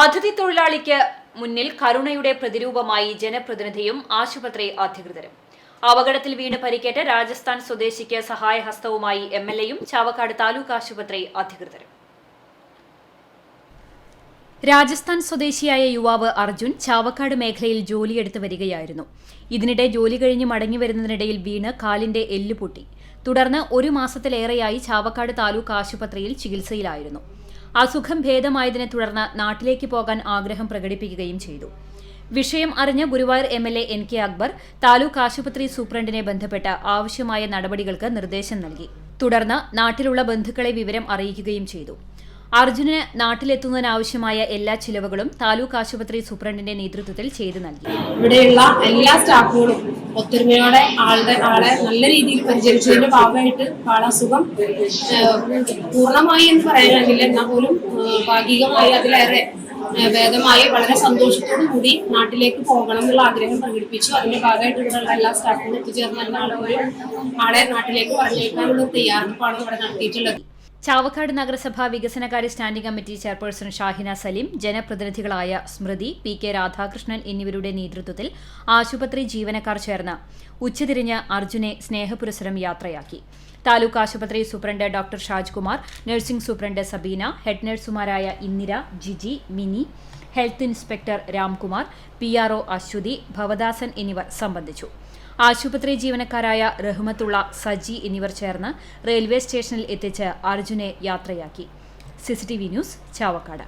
അതിഥി തൊഴിലാളിക്ക് മുന്നിൽ കരുണയുടെ പ്രതിരൂപമായി ജനപ്രതിനിധിയും ആശുപത്രി അധികൃതരും. അപകടത്തിൽ വീണ് പരിക്കേറ്റ രാജസ്ഥാൻ സ്വദേശിക്ക് സഹായഹസ്തവുമായി എം എൽ എയും ചാവക്കാട് താലൂക്ക് ആശുപത്രി അധികൃതരും. രാജസ്ഥാൻ സ്വദേശിയായ യുവാവ് അർജുൻ ചാവക്കാട് മേഖലയിൽ ജോലിയെടുത്ത് വരികയായിരുന്നു. ഇതിനിടെ ജോലി കഴിഞ്ഞ് മടങ്ങി വരുന്നതിനിടയിൽ വീണ് കാലിന്റെ എല്ലുപൊട്ടി. തുടർന്ന് ഒരു മാസത്തിലേറെയായി ചാവക്കാട് താലൂക്ക് ആശുപത്രിയിൽ ചികിത്സയിലായിരുന്നു. അസുഖം ഭേദമായതിനെ തുടർന്ന് നാട്ടിലേക്ക് പോകാൻ ആഗ്രഹം പ്രകടിപ്പിക്കുകയും ചെയ്തു. വിഷയം അറിഞ്ഞ Guruvayur M L A N K Akbar taluk ആശുപത്രി സൂപ്രണ്ടിനെ ബന്ധപ്പെട്ട് ആവശ്യമായ നടപടികൾക്ക് നിർദ്ദേശം നൽകി. തുടർന്ന് നാട്ടിലുള്ള ബന്ധുക്കളെ വിവരം അറിയിക്കുകയും ചെയ്തു. അർജുനന് നാട്ടിലെത്തുന്നതിനാവശ്യമായ എല്ലാ ചിലവുകളും താലൂക്ക് ആശുപത്രി സൂപ്രണ്ടിന്റെ നേതൃത്വത്തിൽ ചെയ്തു നൽകി. ഇവിടെയുള്ള എല്ലാ സ്റ്റാഫുകളും ഒത്തൊരുമയോടെ ആളുടെ ആളെ നല്ല രീതിയിൽ പരിചരിച്ചതിന്റെ ഭാഗമായിട്ട് പാടാസുഖം പൂർണമായി എന്ന് പറയാനാകില്ല. എന്നാൽ പോലും ഭാഗികമായി അതിലേറെ വേദമായി വളരെ സന്തോഷത്തോടു കൂടി നാട്ടിലേക്ക് പോകണം എന്നുള്ള ആഗ്രഹം പ്രകടിപ്പിച്ചു. അതിന്റെ ഭാഗമായിട്ട് ഇവിടെയുള്ള എല്ലാ സ്റ്റാഫുകളും എത്തിച്ചേർന്ന് എല്ലാ ആളുകളും ആളെ നാട്ടിലേക്ക് പറഞ്ഞേക്കാനുള്ള തയ്യാറെടുപ്പാണ് ഇവിടെ നടത്തിയിട്ടുള്ളത്. ചാവക്കാട് നഗരസഭാ വികസനകാര്യ standing committee chairperson Shahina Saleem ജനപ്രതിനിധികളായ സ്മൃതി പി കെ രാധാകൃഷ്ണൻ എന്നിവരുടെ നേതൃത്വത്തിൽ ആശുപത്രി ജീവനക്കാർ ചേർന്ന് ഉച്ചതിരിഞ്ഞ് അർജുനെ സ്നേഹപുരസരം യാത്രയാക്കി. താലൂക്ക് ആശുപത്രി superintendent doctor Shajkumar nursing superintendent Sabeena head നഴ്സുമാരായ Indira Jiji Mini health inspector Ramkumar P R O Aswathi Bhavadasan എന്നിവർ സംബന്ധിച്ചു. ആശുപത്രി ജീവനക്കാരായ റഹ്മത്തുള്ള സജി എന്നിവർ ചേർന്ന് റെയിൽവേ സ്റ്റേഷനിൽ എത്തിച്ച് അർജുനെ യാത്രയാക്കി. CCTV news Chavakkad.